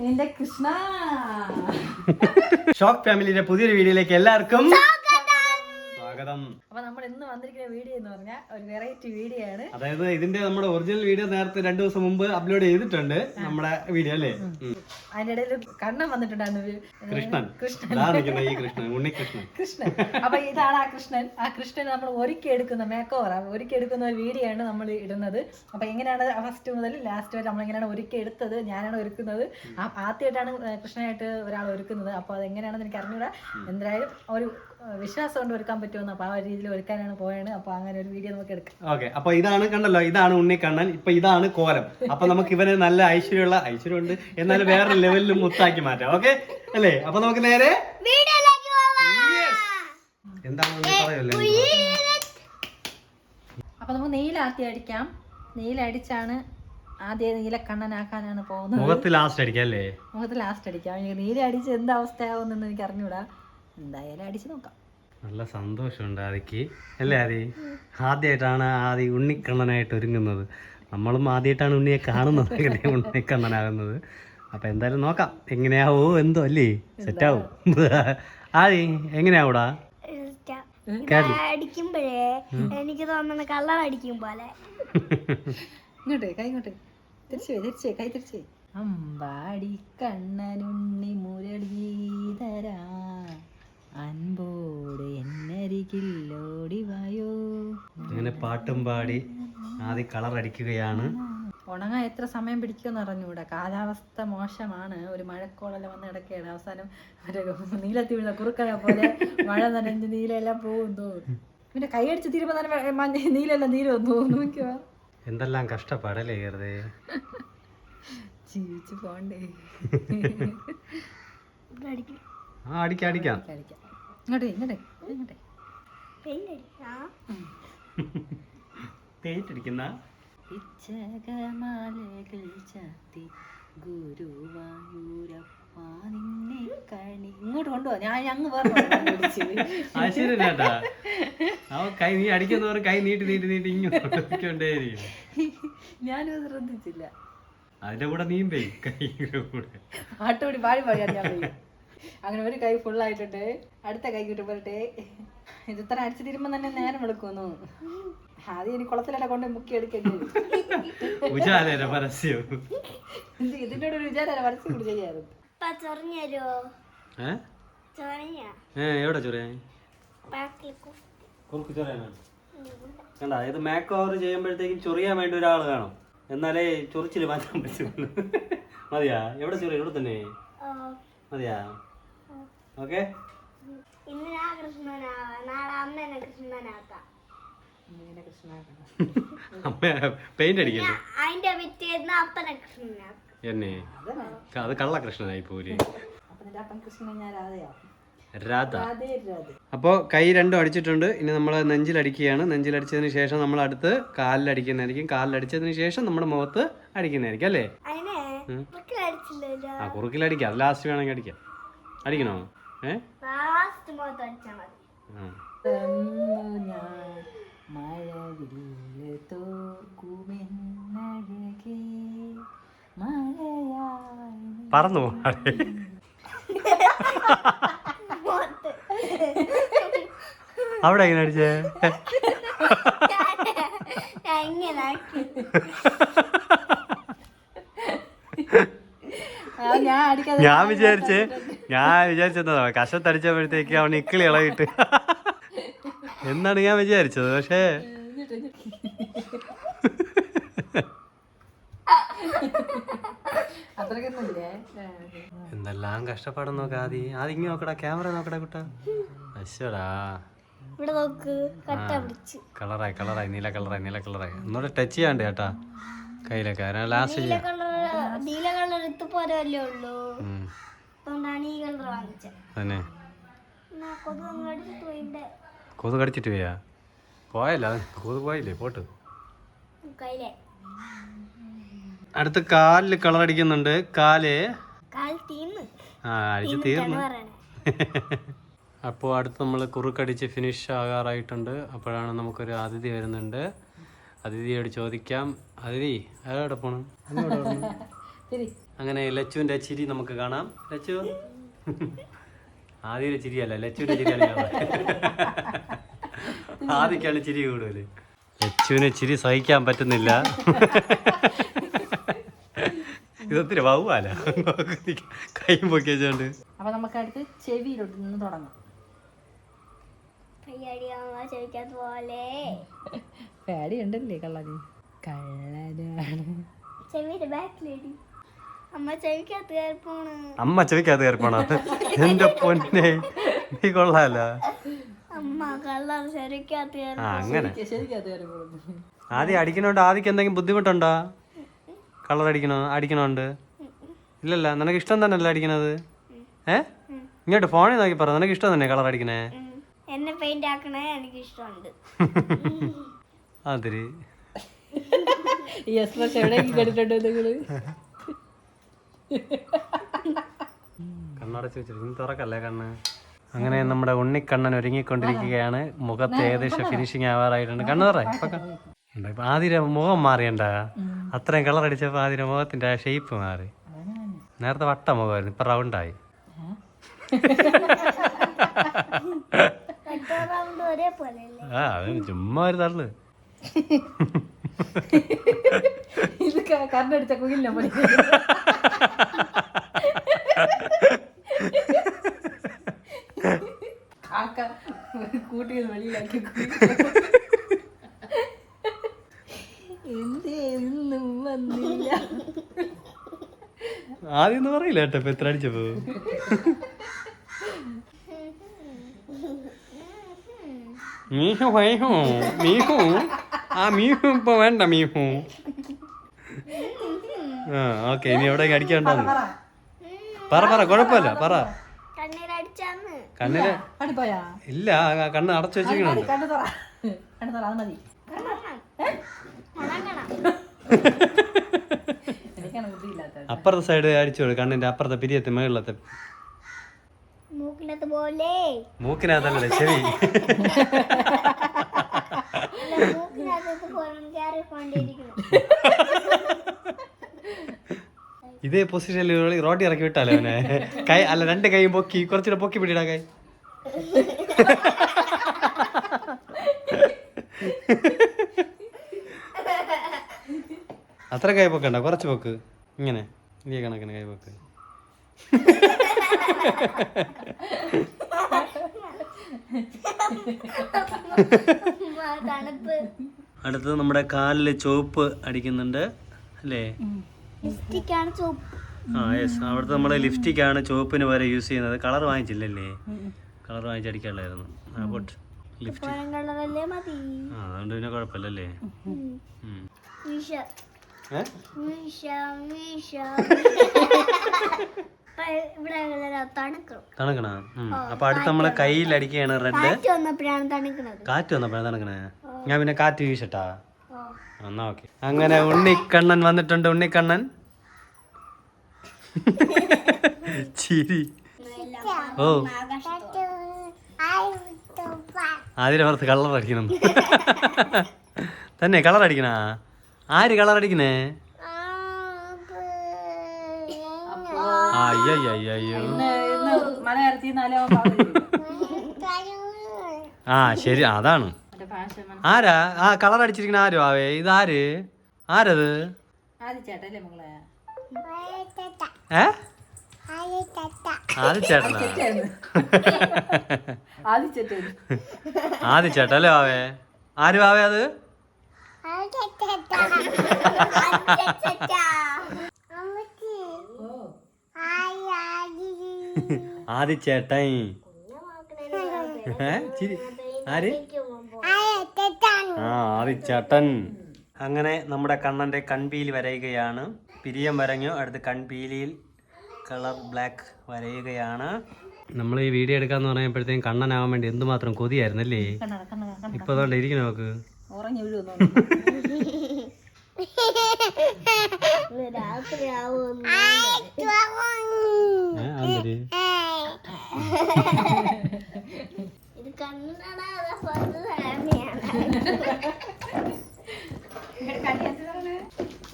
എന്റെ കൃഷ്ണ. ഷോക്ക് ഫാമിലിയുടെ പുതിയൊരു വീഡിയോയിലേക്ക് എല്ലാവർക്കും സ്വാഗതം. അപ്പൊ നമ്മൾ ഇന്ന് വന്നിരിക്കുന്ന വീഡിയോ എന്ന് പറഞ്ഞാൽ ഒരു വെറൈറ്റി വീഡിയോ ആണ്. അതായത് ഇതിന്റെ നമ്മുടെ ഒറിജിനൽ വീഡിയോ നേരത്തെ രണ്ടു ദിവസം മുമ്പ് അപ്ലോഡ് ചെയ്തിട്ടുണ്ട് നമ്മുടെ വീഡിയോ അല്ലേ? ഇടയിൽ കണ്ണൻ വന്നിട്ടുണ്ടായിരുന്നു. കൃഷ്ണൻ. കൃഷ്ണൻ. ഈ കൃഷ്ണൻ ഉണ്ണികൃഷ്ണൻ. കൃഷ്ണൻ. അപ്പൊ ഇതാണ് ആ കൃഷ്ണൻ. ആ കൃഷ്ണൻ നമ്മൾ ഒരുക്കി എടുക്കുന്ന മേക്ക് ഓവർ ഒരുക്കി എടുക്കുന്ന ഒരു വീഡിയോ ആണ് നമ്മൾ ഇടുന്നത്. അപ്പൊ എങ്ങനെയാണ് ഫസ്റ്റ് മുതൽ ലാസ്റ്റ് വരെ നമ്മൾ എങ്ങനെയാണ് ഒരുക്കി എടുത്തത് ഞാനാണ് ഒരുക്കുന്നത്? ആ- ആദ്യമായിട്ടാണ് കൃഷ്ണനായിട്ട് ഒരാൾ ഒരുക്കുന്നത്. അപ്പൊ അത് എങ്ങനെയാണെന്ന് എനിക്ക് അറിഞ്ഞൂടാ എന്തായാലും ഒരു വിശ്വാസം കൊണ്ട് ഒരുക്കാൻ പറ്റുമെന്ന്. അപ്പൊ ആ ഒരു രീതിയിൽ ഒരുക്കാനാണ് പോയാണ്. അപ്പൊ അങ്ങനെ ഒരു വീഡിയോ നമുക്ക് എടുക്കാം. ഓക്കെ. അപ്പൊ ഇതാണ് കണ്ടല്ലോ ഇതാണ് ഉണ്ണി കണ്ണൻ ഇപ്പൊ ഇതാണ് കോലം. അപ്പൊ നമുക്ക് ഇവനെ നല്ല ഐശ്വര്യമുള്ള ഐശ്വര്യമുണ്ട്. എന്നാലും വേറെ ലെവലിലും മുത്താക്കി മാറ്റാം. ഓക്കെ? അല്ലേ? അപ്പൊ നമുക്ക് നേരെ എന്താണെന്ന് എന്താണ് ഒന്ന് പറയല്ലേ അപ്പൊ നമുക്ക് നീലാത്തി അടിക്കാം. നീലടിച്ചാണ് ആദ്യം നീലക്കണ്ണനാക്കാനാണ് പോകുന്നത്. മുഖത്ത് ലാസ്റ്റ് അടിക്കാം അല്ലേ? മുഖത്ത് ലാസ്റ്റ് അടിക്കാം. നീല അടിച്ച് എന്ത് അവസ്ഥയാവുന്നെന്ന് എനിക്ക് അറിഞ്ഞൂടാ. എന്തായാലും അടിച്ചു നോക്കാം. നല്ല സന്തോഷമുണ്ട് ആദിക്ക് അല്ലേ ആദി? ആദ്യമായിട്ടാണ് ആദി ഉണ്ണിക്കണ്ണനായിട്ട് ഒരുങ്ങുന്നത്. നമ്മളും ആദ്യമായിട്ടാണ് ഉണ്ണിയെ കാണുന്നത് ഉണ്ണിക്കണ്ണനാകുന്നത്. അപ്പം എന്തായാലും നോക്കാം എങ്ങനെയാവോ എന്തോ അല്ലേ? സെറ്റാവും. ആദി എങ്ങനെയാവൂടാ? അടിക്കുമ്പോഴേ എനിക്ക് തോന്നുന്ന കളർ അടിക്കും പോലെ. ഇങ്ങോട്ട് കൈ ഇങ്ങോട്ടേ. തിരിച്ചേ തിരിച്ചേ കൈ തിരിച്ചേ. അമ്പാടി കണ്ണനുണ്ണി മുരളീധരാ. അൻപോട് എന്നരികില്ലോടിവായോ അങ്ങനെ പാട്ടും പാടി ആദ്യം കളർ അടിക്കുകയാണ്. ഉണങ്ങാൻ എത്ര സമയം പിടിക്കുമെന്ന് അറിഞ്ഞൂടാ കാലാവസ്ഥ മോശമാണ്. ഒരു മഴക്കോളെല്ലാം വന്ന് കിടക്കുകയാണ്. അവസാനം നീലത്തി വീഴുന്ന കുറുക്കനെ പോലെ മഴ നനഞ്ഞ് നീലെല്ലാം പോകും തോന്നുന്നു പിന്നെ കൈയടിച്ച് തീരുമ്പോൾ തന്നെ മഞ്ഞ നീലെല്ലാം തീരുമെന്ന് തോന്നുന്നു നോക്കിയോ എന്തെല്ലാം കഷ്ടപ്പാടല്ലേ വെറുതെ. ജീവിച്ചു പോണ്ടേ. അടിക്കും ആ അടിക്കാം അടിക്കാം. കളിക്കാം ഇങ്ങോട്ട് ഇങ്ങോട്ട് ഇങ്ങോട്ട് പെയിന്റ് അടിക്കാം തേറ്റടിക്കുന്ന ഇച്ചകമാലകൾ ചാത്തി ഗുരുവായൂരപ്പ നിന്നെ കണി. ഇങ്ങോട്ട് കൊണ്ടുപോവാ ഞാൻ അങ്ങ് കൈ നീ അടിക്കുന്നവർ കൈ നീട്ടി നീട്ടി നീട്ടി ഇങ്ങോട്ടേയിരിക്കും ഞാനും ശ്രദ്ധിച്ചില്ല. അതിന്റെ കൂടെ നീന്തേ കൈ കൈയുടെ കൂടെ. പാട്ടുപടി പാടി പാടിയാ ഞാൻ അങ്ങനെ ഒരു കൈ full ആയിട്ടുണ്ട്. അടുത്ത കൈ കിട്ടി പോരട്ടെ ഇത് ഇത്ര അടിച്ചു തീരുമ്പോൾ തന്നെ നേരം എടുക്കുന്നു. ആദ്യം ഇനി കുളത്തിലല്ല കൊണ്ട് മുക്കി എടുക്കേണ്ടി വരും ഉജാലര പരസ്യം. ഇത് ഇതിന്റെ ഒരു വിചാരം പരസ്യം കൂടി ചെയ്യാറ്? എവിടെ കണ്ട ഇത് മേക്ക് ഓവർ ചെയ്യുമ്പോഴത്തേക്കും ചൊറിയാൻ വേണ്ടി ഒരാൾ വേണം എന്നാലേ ചൊറിച്ചിൽ മാറ്റാൻ പറ്റുള്ളൂ മതിയാ? എവിടെ ചൊറിയ? ഇവിടെ തന്നെ. മതിയാ? ഓക്കെ? ഇന്ന് ഞാൻ കൃഷ്ണനാവാ. നാളെ അമ്മേനെ കൃഷ്ണനാക്കാം. പെയിന്റ് അടിക്കല്ലേ അതിന്റെ പിറ്റേന്ന് അപ്പനെ കൃഷ്ണനാക്കും. എന്നെ? അത് കള്ളകൃഷ്ണനായി പോര്. അപ്പം അപ്പം രാധ. രാധേ രാധ. അപ്പോൾ കൈ രണ്ടും അടിച്ചിട്ടുണ്ട്. ഇനി നമ്മൾ നെഞ്ചിലടിക്കുകയാണ്. നെഞ്ചിലടിച്ചതിന് ശേഷം നമ്മൾ അടുത്ത് കാലിലടിക്കുന്നതായിരിക്കും. കാലിലടിച്ചതിന് ശേഷം നമ്മുടെ മുഖത്ത് അടിക്കുന്നതായിരിക്കും അല്ലേ? ആ കുറുക്കിലടിക്കാം. അത് ലാസ്റ്റ് വേണമെങ്കിൽ അടിക്കാം. അടിക്കണോ? ഞാൻ മഴവില്ല് പറന്നു പോകാതെ. അവിടെ എങ്ങനെ അടിച്ചേ? ഞാൻ വിചാരിച്ചേ ഞാൻ വിചാരിച്ചതാ കഷത്തടിച്ചപ്പോഴത്തേക്ക് അവൻ ഇക്കിളി ഇളകിട്ട്. എന്നാണ് ഞാൻ വിചാരിച്ചത്. പക്ഷേ എന്തെല്ലാം കഷ്ടപ്പാടും നോക്ക ആദ്യം ആദ്യം ഇങ്ങനെ നോക്കടാ ക്യാമറ നോക്കടാ കുട്ടാ. അശ്വടാ ഇവിടെ നോക്ക് കട്ട പിടിച്ച്. കളറായി കളറായി നീല കളറായി നീല കളറായി. ഒന്നുകൂടെ ടച്ച് ചെയ്യാണ്ട് കേട്ടാ. കയ്യിലൊക്കെ. ലാസ്റ്റ് നീല ചെയ്യാം നീല കളർ പോരല്ലേ ഉള്ളൂ. അതുകൊണ്ടാണ് ഈ കളർ വാങ്ങിച്ചത് തന്നെ. കൊതു കടിച്ചിട്ട് പോയാ? പോയല്ല. കൊതു പോയില്ലേ? പോട്ട്. അടുത്ത് കാലിൽ കളർ അടിക്കുന്നുണ്ട്. കാൽ? ആ അടിച്ച് തീർന്നു. അപ്പോൾ അടുത്ത് നമ്മൾ കുറുക്കടിച്ച് ഫിനിഷ് ആകാറായിട്ടുണ്ട്. അപ്പോഴാണ് നമുക്കൊരു അതിഥി വരുന്നുണ്ട്. അതിഥിയോട് ചോദിക്കാം. അതിഥി അതെവിടെ പോണം? അങ്ങോട്ട് പോണം. ശരി അങ്ങനെ ലച്ചുവിന്റെ ചിരി നമുക്ക് കാണാം. ലച്ചു? ആദ്യ ചിരിയല്ല ലച്ചുവിന്റെ ചിരിയാണ് ആദ്യക്കാണ് ചിരി കൂടുതൽ ലച്ചുവിന് ചിരി സഹിക്കാൻ പറ്റുന്നില്ല. ഇതൊത്തിരി വവ്വാല. കൈ പൊക്കി വെച്ചോണ്ട്. അപ്പൊ നമുക്ക് അടുത്ത് ചെവിയിലോട്ട് നിന്ന് തുടങ്ങാം. പേടിയുണ്ടല്ലേ കള്ളതി പോലെ. പേടി ഉണ്ടല്ലേ കള്ളന്? കള്ളനാണ്. ചെവിയുടെ ബാക്കിലേടി. അമ്മ ചെവിക്കകത്ത് കയറി പോണ് എന്റെ പൊന്നെ. നീ കൊള്ളാല. അമ്മ കള്ളർ ആ അങ്ങനെ. ആദ്യം അടിക്കണോണ്ട് ആദ്യക്ക് എന്തെങ്കിലും ബുദ്ധിമുട്ടുണ്ടോ? കളർ അടിക്കണോ? അടിക്കണോണ്ട്? ഇല്ലല്ല നിനക്ക് ഇഷ്ടം തന്നെയല്ല അടിക്കണത്? ഏ? ഇങ്ങോട്ട് ഫോണിൽ നോക്കി പറ നിനക്ക് ഇഷ്ടം തന്നെ കളർ അടിക്കണേ? എന്നെ പെയിന്റ് ആക്കണേ എനിക്ക് ഇഷ്ടമുണ്ട് അതിരി. ഈ എക്സ്പ്രഷൻ എവിടെയെങ്കിലും കേട്ടിട്ടുണ്ടോ നിങ്ങൾ? കണ്ണടച്ച് വെച്ചിട്ട് ഇനി തുറക്കല്ലേ കണ്ണ്? അങ്ങനെ നമ്മുടെ ഉണ്ണിക്കണ്ണൻ ഒരുങ്ങിക്കൊണ്ടിരിക്കുകയാണ്. മുഖത്ത് ഏകദേശം ഫിനിഷിങ് ആവാറായിട്ടുണ്ട്. കണ്ണു തുറ ഇപ്പൊ ആതിര മുഖം മാറിയണ്ട? അത്രയും കളർ അടിച്ചപ്പോ ആതിര മുഖത്തിന്റെ ആ ഷേപ്പ് മാറി. നേരത്തെ വട്ട മുഖമായിരുന്നു ഇപ്പൊ റൗണ്ടായി ആ ചുമ്മാ ഒരു തള്ളു. ഇത് കറണ്ടടിച്ച കുയിലിനെ പോലെ. കാക്ക കൂട്ടികൾ വെളിയിലാക്കി. എന്തേ ഇന്നും വന്നില്ല. ആദ്യം ഒന്നും പറയില്ല കേട്ടോ ഇപ്പൊ എത്ര അടിച്ചപ്പോ. മീഹു മീഹു. ആ മീഹു ഇപ്പൊ വേണ്ട മീഹു. ഓക്കെ ഇനി എവിടെ അടിക്കണ്ടെന്ന് പറ പറ. പറ കുഴപ്പമില്ല പറ. അടിപ്പോയാ? ഇല്ല കണ്ണ് അടച്ചു വെച്ചിരിക്കണുണ്ട്. അപ്പുറത്തെ സൈഡ് അടിച്ചോളൂ കണ്ണിന്റെ അപ്പുറത്തെ പിരിയത്തെ മേളിലത്തെ. മൂക്കിനകത്ത് പോലെ. മൂക്കിനകത്തല്ലേ ചെവി അല്ല മൂക്കിനകത്ത് കൊണ്ടിരിക്കുന്നു. ഇതേ പൊസിഷനിൽ റോട്ടി ഇറക്കി വിട്ടാലോ അവനെ? കൈ അല്ല രണ്ട് കൈയും പൊക്കി കുറച്ചുകൂടെ പൊക്കി പിടിയിടാ കൈ. അത്ര കൈ പൊക്കണ്ട കുറച്ച് പൊക്ക്. ഇങ്ങനെ ഈ കണക്കിന് കൈ പൊക്ക്. അടുത്തത് നമ്മുടെ കാലിൽ ചുവപ്പ് അടിക്കുന്നുണ്ട് അല്ലേ? ആ യെസ് അവിടുത്തെ നമ്മളെ ലിപ്സ്റ്റിക് ആണ് ചുവപ്പിന് വരെ യൂസ് ചെയ്യുന്നത്. കളർ വാങ്ങിച്ചില്ലല്ലേ? കളർ വാങ്ങിച്ചടിക്കാനുള്ളായിരുന്നു ലിപ്സ്റ്റിക് മതി. ആ അതുകൊണ്ട് പിന്നെ കുഴപ്പമില്ലല്ലേ? തണുക്കണം. തണുക്കണ? അപ്പൊ അടുത്ത് നമ്മളെ കയ്യിൽ അടിക്കുകയാണ് റെഡ്. കാറ്റ് വന്നപ്പോഴാണ് തണുക്കണത്. കാറ്റ് വന്നപ്പോഴാണ് തണുക്കണേ ഞാൻ പിന്നെ കാറ്റ് വീശട്ടാ. എന്നാ ഓക്കെ. അങ്ങനെ ഉണ്ണിക്കണ്ണൻ വന്നിട്ടുണ്ട്. ഉണ്ണിക്കണ്ണൻ? ചിരി. ഓ. ആദ്യം പുറത്ത് കളർ അടിക്കണം. തന്നെ കളർ അടിക്കണ? ആര് കളർ അടിക്കണേ? ആ, അയ്യോ ശരി. അതാണ്. ആരാ? ആ കളർ അടിച്ചിരിക്കണ ആരും ആവേ? ഇതാര്? ആരത്? ആദ്യ ചേട്ടല്ലേ മകളെ? ഏ? ആദിച്ചേട്ടൻ. ചേട്ടല്ലേ ആവേ? ആരും ആവേ അത്? ഓ. ആദ്യ ചേട്ടൻ ഏ? ചിരി. ആര്? ആ ആദ്യ ചേട്ടൻ അങ്ങനെ നമ്മുടെ കണ്ണന്റെ കൺപീലി വരയുകയാണ്. പിരിയം വരഞ്ഞു. അടുത്ത് കൺപീലിയിൽ കളർ ബ്ലാക്ക് വരയുകയാണ്. നമ്മൾ ഈ വീഡിയോ എടുക്കാന്ന് പറഞ്ഞപ്പോഴത്തേക്കും കണ്ണനാവാൻ വേണ്ടി എന്തുമാത്രം കൊതിയായിരുന്നല്ലേ? ഇപ്പൊ അതുകൊണ്ട് ഇരിക്കണ നോക്ക് ഉറങ്ങി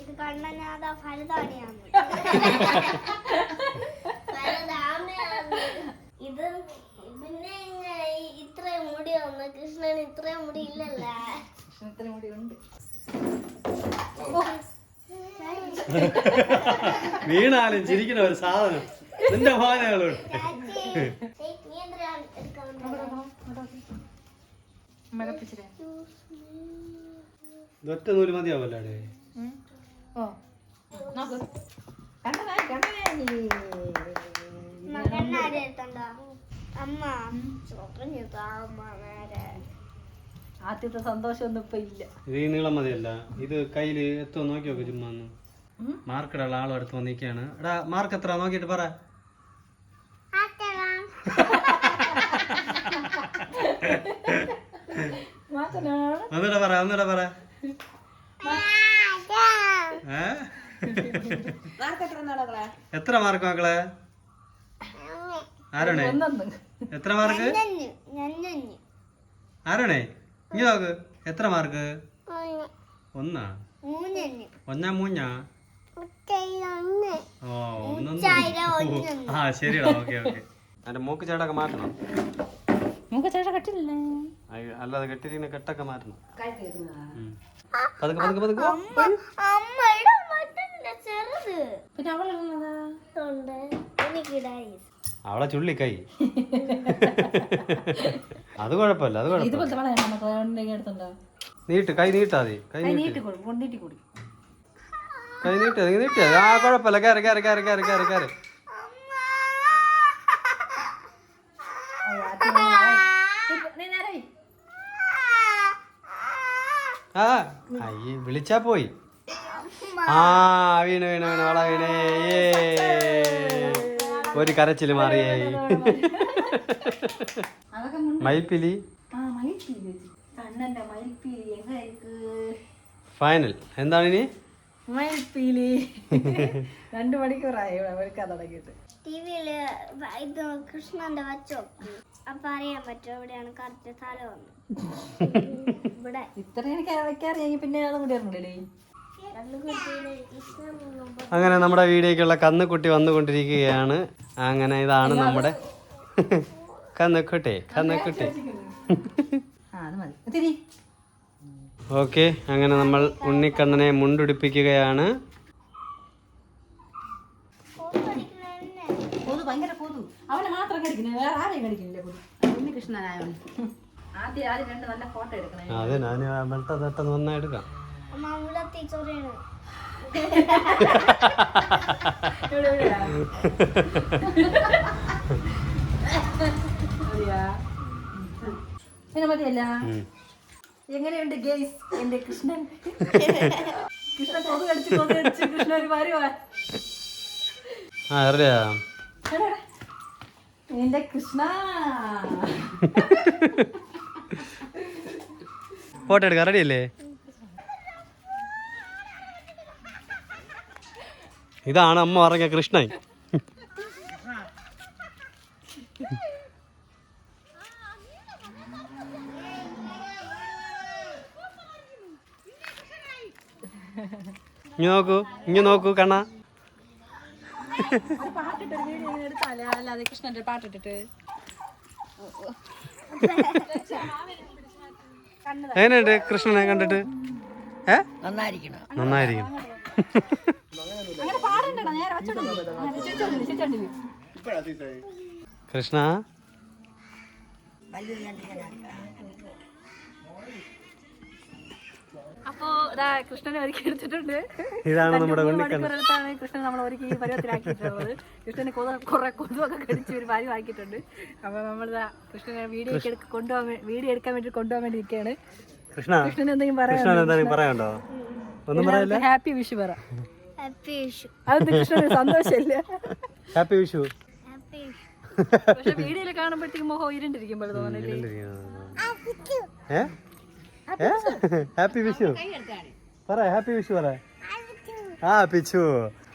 ഇത് കണ്ണനാഥ പിന്നെ ഇത്രയും മുടി വന്നു കൃഷ്ണൻ ഇത്രയും മുടി ഇല്ലല്ലോ? മുടി ഉണ്ട് വീണാലും ചിരിക്കുന്ന ഒരു സാധനം. നിന്റെ ഭാഗങ്ങളുണ്ട് ചാച്ചി, നീ എന്തിനാ എടുക്കാൻ മിളപ്പിച്ചിട്ട് ഒറ്റ നൂൽ മതിയാവല്ലോ അവിടെ ഓ. നോക്ക്. മകനാരെ അമ്മ ആദ്യത്തെ സന്തോഷമൊന്നും ഇപ്പൊ ഇല്ല. ഇത് ഈ നീളം മതിയല്ല. ഇത് കയ്യിൽ എത്തോ നോക്കി നോക്ക് ചുമ്മാ ഉം. ആളും അടുത്ത് വന്നിരിക്കുകയാണ്. എടാ മാർക്ക് എത്ര നോക്കിയിട്ട് പറ. ഒന്നുകൂടെ പറ ഒന്നുകൂടെ പറ? എത്ര മാർക്ക് മക്കളെ? ആരണേ? ഒന്നൊന്ന് എത്ര മാർക്ക്? ആരാണേ? ഇനി നോക്ക് എത്ര മാർക്ക്? ഒന്നാ? ഒന്നാ മൂന്നാ? ഒന്ന് ഓ ഒന്നൊന്നും. ആ ശരിടാ ഓക്കെ ഓക്കെ. അതിന്റെ മൂക്ക് ചേട്ടൊക്കെ മാറ്റണം. മൂക്ക് ചേട്ടാ കട്ടില്ലേ? അല്ലാതെ കെട്ടിരിക്കുന്ന കെട്ടൊക്കെ മാറ്റണം. പതുക്കെ പതുക്കെ പതുക്കെ പിന്നെ അവളെ ചുള്ളി കൈ അത് കുഴപ്പമില്ല അത് കുഴപ്പമില്ല. നീട്ട് കൈ നീട്ടാതെ കൈ നീട്ട്. കൈ നീട്ടി നീ നീട്ടി ആ കുഴപ്പമില്ല കയറി കയറി കയറി കയറി കയറി കയറി ആ. വിളിച്ചാ പോയി. ആ വീണ് വീണ് വീണ്. വള വീണേ. ഒരു കരച്ചിൽ മാറിയേ മയിൽപ്പിലി? ഫൈനൽ എന്താണ് ഇനി? മയിൽപ്പിലി. രണ്ട് മണിക്കൂറായി അവർക്ക് അതടങ്ങിയിട്ട് ടിവിയിൽ ഇത് കൃഷ്ണന്റെ വച്ചോക്ക് അപ്പൊ അറിയാൻ പറ്റും എവിടെയാണ് കറക്റ്റ് സ്ഥലം. ഇവിടെ. ഇത്ര എനിക്ക് പിന്നെ കൂടി അറിഞ്ഞില്ലേ അങ്ങനെ നമ്മുടെ വീഡിയോക്കുള്ള കന്നുകുട്ടി വന്നുകൊണ്ടിരിക്കുകയാണ്. അങ്ങനെ ഇതാണ് നമ്മുടെ കന്നുക്കുട്ടി കന്നുക്കുട്ടി ആ അത് മതി. തിരി ഓക്കെ അങ്ങനെ നമ്മൾ ഉണ്ണിക്കണ്ണനെ മുണ്ടുടിപ്പിക്കുകയാണ് ഫോട്ടോ അടിക്കണ കൊതു ഭയങ്കര കൊതു വേറെ ആരെയും ഉണ്ണികൃഷ്ണനായോണ്ട് ആദ്യം ആദ്യം രണ്ട് നല്ല ഫോട്ടോ എടുക്കണം. അതെ ഞാൻ വെട്ട വന്നാ എടുക്കാം? പിന്നെ മതിയല്ല. എങ്ങനെയുണ്ട് ഗേസ് എന്റെ കൃഷ്ണൻ. കൃഷ്ണൻ കടിച്ച് കൊതു കടിച്ച് കൃഷ്ണൻ ഒരു വരുവാ ആ അറിയാം എന്റെ കൃഷ്ണ ഫോട്ടോ എടുക്കാം റെഡിയല്ലേ ഇതാണ് അമ്മ പറഞ്ഞ കൃഷ്ണൻ. ഇങ്ങനെ നോക്കൂ ഇങ്ങനെ നോക്കൂ കണ്ണ. പാട്ടിട്ട് വീഡിയോ ഇങ്ങനെ എടുത്താലേ അല്ലാതെ കൃഷ്ണന്റെ പാട്ടിട്ടിട്ട് എങ്ങനെയുണ്ട് കൃഷ്ണനെ കണ്ടിട്ട്? ഏ? നന്നായിരിക്കണം. നന്നായിരിക്കണം. അങ്ങനെ പാടണ്ടടാ നേരെ വെച്ചോണ്ടില്ല കൃഷ്ണ? അപ്പോ ഇതാ കൃഷ്ണനെ ഒരുക്കി എടുത്തിട്ടുണ്ട്. ഇതാണ് നമ്മുടെ മണിക്കൂറെടുത്താണ് കൃഷ്ണൻ നമ്മൾ ഒരുക്കി ഈ പരുവത്തിലാക്കിയിട്ടുള്ളത്. കൃഷ്ണന് കൊത കുറെ കൊതുവൊക്കെ കടിച്ച് ഒരു പരുവാക്കിയിട്ടുണ്ട് അപ്പൊ നമ്മളിതാ കൃഷ്ണനെ വീഡിയോ കൊണ്ടുപോകാൻ വീഡിയോ എടുക്കാൻ വേണ്ടി കൊണ്ടുപോകാൻ വേണ്ടി ഇരിക്കുകയാണ് കൃഷ്ണ കൃഷ്ണൻ എന്തെങ്കിലും പറയാനുണ്ടോ? ഒന്നും പറയില്ല? ഹാപ്പി വിഷു പറ. ഹാപ്പി വിഷു. അത് കൃഷ്ണന് സന്തോഷമില്ല. ഹാപ്പി വിഷു. പക്ഷെ വീഡിയോയിൽ കാണുമ്പോഴത്തേക്കും മുഖം ഇരുണ്ടിരിക്കുമ്പോൾ തോന്നില്ലേ ഏ? ഹാപ്പി വിഷു പറ ഹാപ്പി വിഷു പറ. ആ പിച്ചു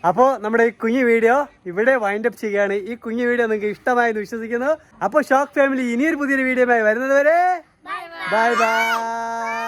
അപ്പോ നമ്മുടെ ഈ കുഞ്ഞു വീഡിയോ ഇവിടെ വൈൻഡ് അപ്പ് ചെയ്യുകയാണ്. ഈ കുഞ്ഞു വീഡിയോ നിങ്ങൾക്ക് ഇഷ്ടമായെന്ന് വിശ്വസിക്കുന്നു. അപ്പോ ഷോക്ക് ഫാമിലി ഇനിയൊരു പുതിയൊരു വീഡിയോ വരുന്നത് വരെ ബൈ ബൈ